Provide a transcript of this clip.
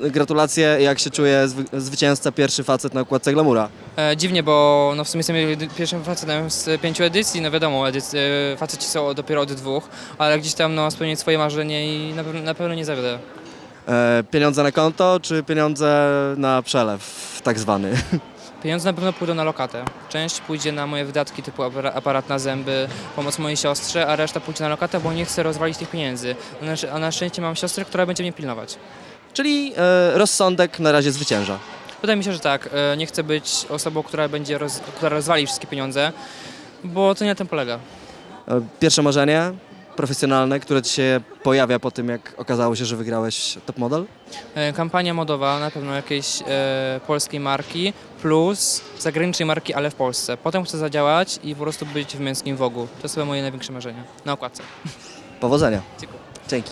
gratulacje. Jak się czuje zwy- zwycięzca, pierwszy facet na okładce Glamoura? E, dziwnie, bo no w sumie jestem pierwszym facetem z pięciu edycji, no wiadomo, edyc- e, faceci są dopiero od dwóch, ale gdzieś tam no, spełnić swoje marzenie i na pewno, na pewno nie zawiodę. E, pieniądze na konto, czy pieniądze na przelew, tak zwany? Pieniądze na pewno pójdą na lokatę. Część pójdzie na moje wydatki typu apara- aparat na zęby, pomoc mojej siostrze, a reszta pójdzie na lokatę, bo nie chcę rozwalić tych pieniędzy. A na szczęście mam siostrę, która będzie mnie pilnować. Czyli e, rozsądek na razie zwycięża. Wydaje mi się, że tak. e, Nie chcę być osobą, która będzie roz, która rozwali wszystkie pieniądze, bo to nie na tym polega. E, Pierwsze marzenie profesjonalne, które ci się pojawia po tym, jak okazało się, że wygrałeś top model? Kampania modowa, na pewno jakiejś e, polskiej marki, plus zagranicznej marki, ale w Polsce. Potem chcę zadziałać i po prostu być w męskim wogu. To są moje największe marzenia. Na okładce. Powodzenia. Dziękuję. Dzięki.